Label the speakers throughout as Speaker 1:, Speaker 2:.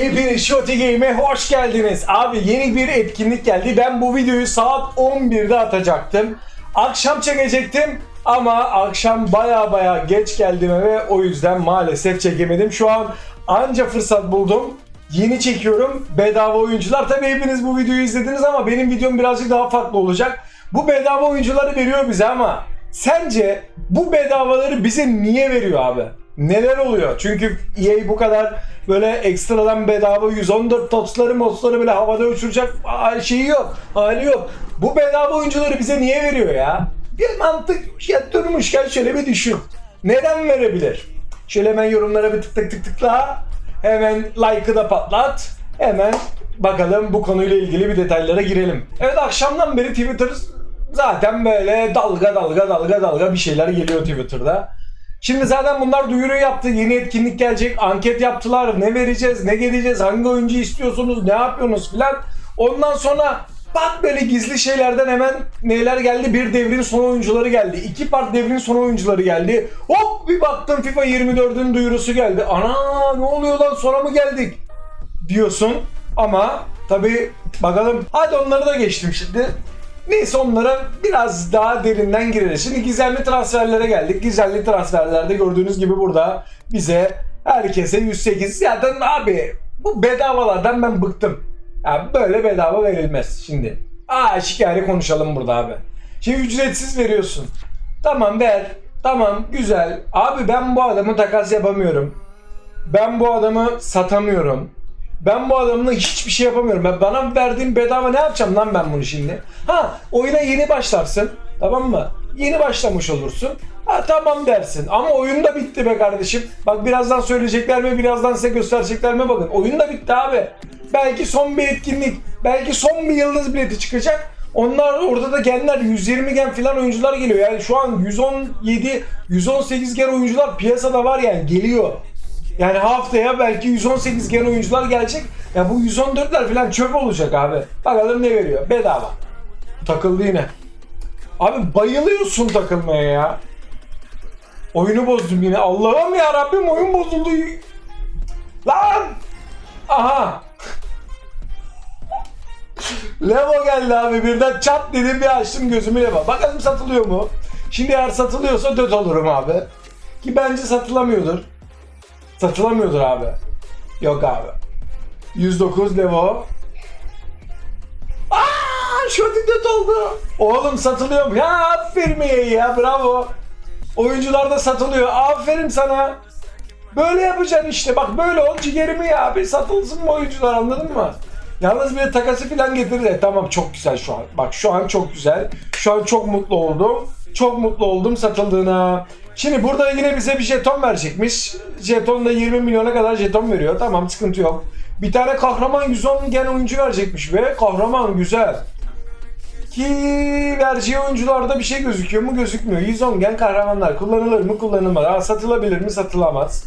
Speaker 1: Hepiniz Shoti Game'e hoş geldiniz. Abi yeni bir etkinlik geldi. Ben bu videoyu saat 11'de atacaktım. Akşam çekecektim ama akşam baya baya geç geldim eve. O yüzden maalesef çekemedim. Şu an anca fırsat buldum. Yeni çekiyorum. Bedava oyuncular. Tabii hepiniz bu videoyu izlediniz ama benim videom birazcık daha farklı olacak. Bu bedava oyuncuları veriyor bize ama sence bu bedavaları bize niye veriyor abi? Neler oluyor? Çünkü EA bu kadar böyle ekstradan bedava 114 topsları modsları bile havada uçuracak şeyi yok. Hali yok. Bu bedava oyuncuları bize niye veriyor ya? Bir mantık yatırmışken şöyle bir düşün. Neden verebilir? Şöyle hemen yorumlara bir tık tık tık tıkla. Hemen like'ı da patlat. Hemen bakalım bu konuyla ilgili bir detaylara girelim. Evet akşamdan beri Twitter zaten böyle dalga dalga dalga dalga bir şeyler geliyor Twitter'da. Şimdi zaten bunlar duyuru yaptı. Yeni etkinlik gelecek. Anket yaptılar. Ne vereceğiz, ne geleceğiz, hangi oyuncu istiyorsunuz, ne yapıyorsunuz filan. Ondan sonra bak böyle gizli şeylerden hemen neler geldi? Bir devrin son oyuncuları geldi. İki part devrin son oyuncuları geldi. Hop bir baktım FIFA 24'ün duyurusu geldi. Ana ne oluyor lan sonra mı geldik? diyorsun ama tabi bakalım hadi onları da geçtim şimdi. Neyse onlara biraz daha derinden gireriz. Şimdi gizemli transferlere geldik. Gizemli transferlerde gördüğünüz gibi burada bize herkese 108. Zaten abi bu bedavalardan ben bıktım. Yani böyle bedava verilmez şimdi. Aa şikayet konuşalım burada abi. Şimdi ücretsiz veriyorsun. Tamam ver. Tamam güzel. Abi ben bu adamı takas yapamıyorum. Ben bu adamı satamıyorum. Ben bu adamla hiçbir şey yapamıyorum. Ben bana verdiğin bedava ne yapacağım lan ben bunu şimdi? Ha oyuna yeni başlarsın. Tamam mı? Yeni başlamış olursun. Ha tamam dersin. Ama oyun da bitti be kardeşim. Bak birazdan söyleyecekler mi birazdan size gösterecekler mi bakın. Oyun da bitti abi. Belki son bir etkinlik. Belki son bir yıldız bileti çıkacak. Onlar orada da genler 120 gen falan oyuncular geliyor. Yani şu an 117, 118 gen oyuncular piyasada var yani geliyor. Yani haftaya belki 118 gen oyuncular gelecek. Ya bu 114'ler falan çöp olacak abi. Bakalım ne veriyor. Bedava. Takıldı yine. Abi bayılıyorsun takılmaya ya. Oyunu bozdum yine. Allah'ım ya Rabbim oyun bozuldu. Lan! Aha! Levo geldi abi birden çat dedim bir açtım gözümü Levo. Bakalım satılıyor mu? Şimdi eğer satılıyorsa döt olurum abi. Ki bence satılamıyordur. Satılamıyordur abi. Yok abi. 109 Levo. Aaa döt oldu. Oğlum satılıyor mu? Ya aferin ya, ya bravo. Oyuncular da satılıyor. Aferin sana. Böyle yapacaksın işte. Bak böyle ol ciğerimi ya abi. Satılsın mı oyuncular anladın mı? Yalnız bir de takası falan getirdi. Tamam çok güzel şu an. Bak şu an çok güzel. Şu an çok mutlu oldum. Çok mutlu oldum satıldığına. Şimdi burada yine bize bir jeton verecekmiş. Jeton da 20 milyona kadar jeton veriyor. Tamam sıkıntı yok. Bir tane kahraman 110 gen oyuncu verecekmiş ve kahraman güzel. Ki vereceği oyuncularda bir şey gözüküyor mu gözükmüyor. 110 gen kahramanlar kullanılır mı kullanılmaz. Aa, satılabilir mi satılamaz.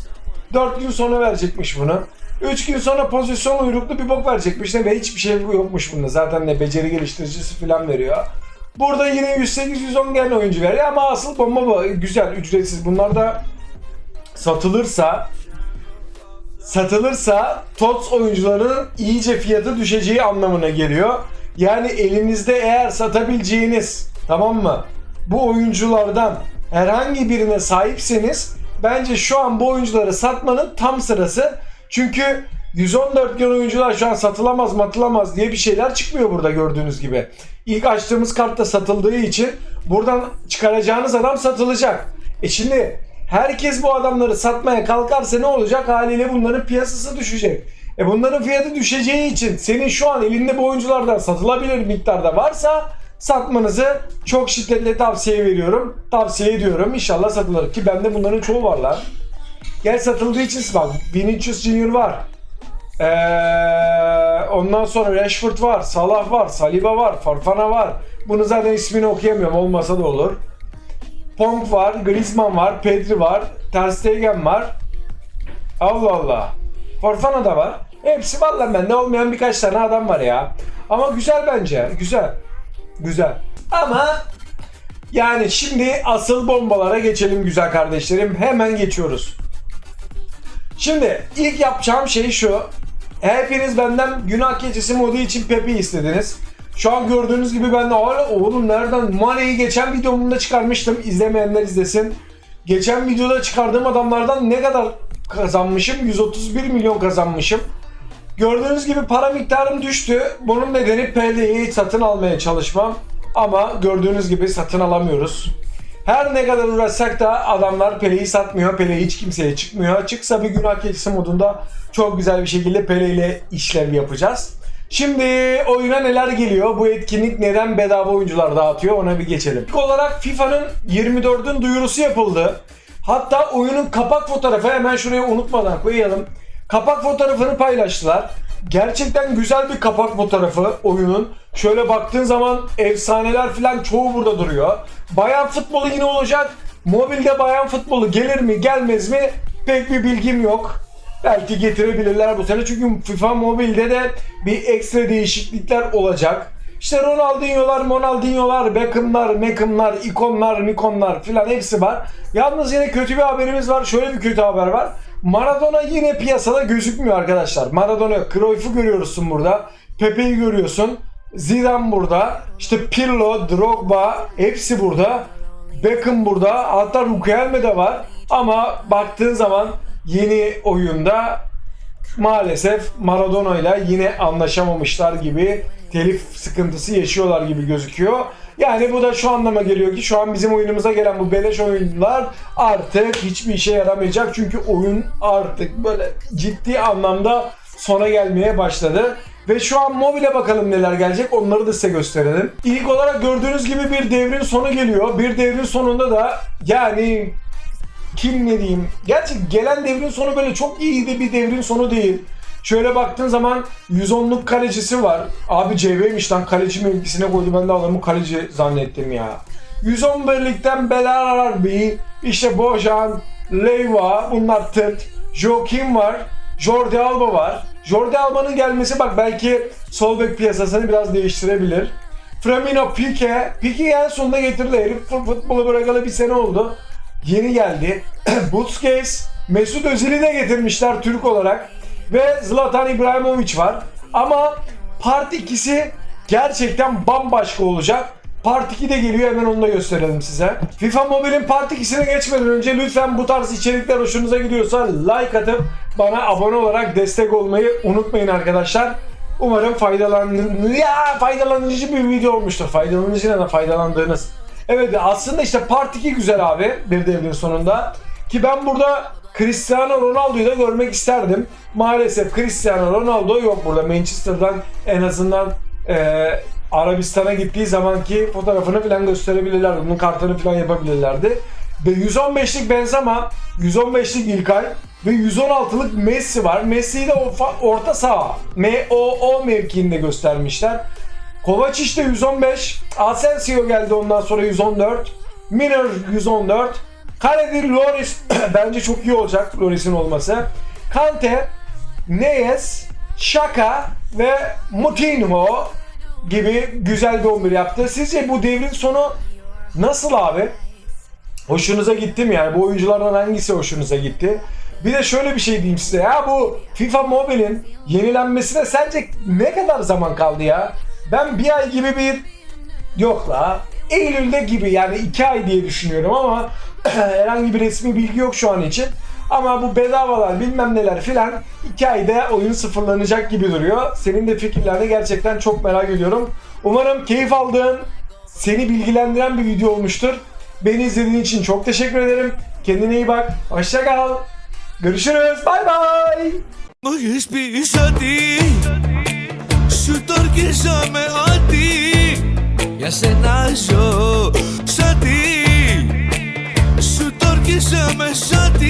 Speaker 1: 4 gün sonra verecekmiş bunu. 3 gün sonra pozisyon uyruklu bir bok verecekmiş de ve hiçbir şey yokmuş bunda. Zaten ne beceri geliştiricisi falan veriyor. Burada yine 108-110 gen oyuncu veriyor ama asıl bomba bu. Güzel, ücretsiz. Bunlar da satılırsa satılırsa TOTS oyuncularının iyice fiyatı düşeceği anlamına geliyor. Yani elinizde eğer satabileceğiniz tamam mı? Bu oyunculardan herhangi birine sahipseniz bence şu an bu oyuncuları satmanın tam sırası. Çünkü 114 gen oyuncular şu an satılamaz matılamaz diye bir şeyler çıkmıyor burada gördüğünüz gibi. İlk açtığımız kartta satıldığı için buradan çıkaracağınız adam satılacak. E şimdi herkes bu adamları satmaya kalkarsa ne olacak? Haliyle bunların piyasası düşecek. E bunların fiyatı düşeceği için senin şu an elinde bu oyunculardan satılabilir miktarda varsa satmanızı çok şiddetle tavsiye veriyorum. Tavsiye ediyorum. İnşallah satılır. Ki bende bunların çoğu var lan. Gel satıldığı için bak. Vinicius Junior var. Ee, ondan sonra Rashford var, Salah var, Saliba var, Farfana var. Bunu zaten ismini okuyamıyorum olmasa da olur. Pong var, Griezmann var, Pedri var, Ter Stegen var. Allah Allah. Farfana da var. Hepsi var lan bende olmayan birkaç tane adam var ya. Ama güzel bence. Güzel. Güzel. Ama yani şimdi asıl bombalara geçelim güzel kardeşlerim. Hemen geçiyoruz. Şimdi ilk yapacağım şey şu. Hepiniz benden günah keçisi modu için Pepe istediniz. Şu an gördüğünüz gibi ben de hala oğlum nereden Mane'yi geçen videomda çıkarmıştım. İzlemeyenler izlesin. Geçen videoda çıkardığım adamlardan ne kadar kazanmışım? 131 milyon kazanmışım. Gördüğünüz gibi para miktarım düştü. Bunun nedeni PL'yi satın almaya çalışmam. Ama gördüğünüz gibi satın alamıyoruz. Her ne kadar uğraşsak da adamlar Pele'yi satmıyor. Pele hiç kimseye çıkmıyor. Çıksa bir günah keçisi modunda çok güzel bir şekilde Pele ile işlev yapacağız. Şimdi oyuna neler geliyor? Bu etkinlik neden bedava oyuncular dağıtıyor? Ona bir geçelim. İlk olarak FIFA'nın 24'ün duyurusu yapıldı. Hatta oyunun kapak fotoğrafı hemen şuraya unutmadan koyalım. Kapak fotoğrafını paylaştılar. Gerçekten güzel bir kapak fotoğrafı oyunun. Şöyle baktığın zaman efsaneler falan çoğu burada duruyor. Bayan futbolu yine olacak. Mobilde bayan futbolu gelir mi gelmez mi pek bir bilgim yok. Belki getirebilirler bu sene çünkü FIFA Mobile'de de bir ekstra değişiklikler olacak. İşte Ronaldinho'lar, Ronaldinho'lar, Beckham'lar, Beckham'lar, ikonlar, Nikonlar filan hepsi var. Yalnız yine kötü bir haberimiz var. Şöyle bir kötü haber var. Maradona yine piyasada gözükmüyor arkadaşlar. Maradona, Cruyff'u görüyorsun burada. Pepe'yi görüyorsun. Zidane burada. İşte Pirlo, Drogba hepsi burada. Beckham burada. Hatta Riquelme de var. Ama baktığın zaman yeni oyunda maalesef Maradona ile yine anlaşamamışlar gibi telif sıkıntısı yaşıyorlar gibi gözüküyor. Yani bu da şu anlama geliyor ki şu an bizim oyunumuza gelen bu beleş oyunlar artık hiçbir işe yaramayacak. Çünkü oyun artık böyle ciddi anlamda sona gelmeye başladı. Ve şu an mobile bakalım neler gelecek onları da size gösterelim. İlk olarak gördüğünüz gibi bir devrin sonu geliyor. Bir devrin sonunda da yani kim ne diyeyim. Gerçi gelen devrin sonu böyle çok iyiydi bir devrin sonu değil. Şöyle baktığın zaman 110'luk kalecisi var. Abi CV'miş lan kaleci mevkisine koydu ben de adamı kaleci zannettim ya. 111'likten Belar bir işte Bojan, Leyva bunlar tırt. Joaquin var. Jordi Alba var. Jordi Alba'nın gelmesi bak belki sol bek piyasasını biraz değiştirebilir. Firmino Pique. Pique'yi en sonunda getirdi. Herif futbolu bırakalı bir sene oldu. Yeni geldi. Busquets, Mesut Özil'i de getirmişler Türk olarak. Ve Zlatan İbrahimovic var. Ama Part 2'si gerçekten bambaşka olacak. Part 2 de geliyor hemen onu da gösterelim size. FIFA Mobile'in Part 2'sine geçmeden önce lütfen bu tarz içerikler hoşunuza gidiyorsa like atıp bana abone olarak destek olmayı unutmayın arkadaşlar. Umarım faydalandığınız ya faydalanıcı bir video olmuştur. Faydalanıcı ne faydalandığınız. Evet aslında işte Part 2 güzel abi bir devrin sonunda. Ki ben burada Cristiano Ronaldo'yu da görmek isterdim. Maalesef Cristiano Ronaldo yok burada. Manchester'dan en azından e, Arabistan'a gittiği zamanki fotoğrafını falan gösterebilirlerdi. Bunun kartını falan yapabilirlerdi. Ve 115'lik Benzema, 115'lik İlkay ve 116'lık Messi var. Messi'yi de orta, saha, MOO mevkiinde göstermişler. Kovacic de 115. Asensio geldi ondan sonra 114. Miner 114. Kalede Loris bence çok iyi olacak Loris'in olması. Kante, Neyes, Şaka ve Moutinho gibi güzel bir 11 yaptı. Sizce bu devrin sonu nasıl abi? Hoşunuza gitti mi yani? Bu oyunculardan hangisi hoşunuza gitti? Bir de şöyle bir şey diyeyim size ya bu FIFA Mobile'in yenilenmesine sence ne kadar zaman kaldı ya? Ben bir ay gibi bir yok la Eylül'de gibi yani iki ay diye düşünüyorum ama herhangi bir resmi bilgi yok şu an için. Ama bu bedavalar bilmem neler filan iki ayda oyun sıfırlanacak gibi duruyor. Senin de fikirlerini gerçekten çok merak ediyorum. Umarım keyif aldığın, seni bilgilendiren bir video olmuştur. Beni izlediğin için çok teşekkür ederim. Kendine iyi bak. Hoşça kal. Görüşürüz. Bay bay.
Speaker 2: Μου έχεις πει ότι σου το ορκίζομαι ότι για σένα ζω και σαν μέσα τη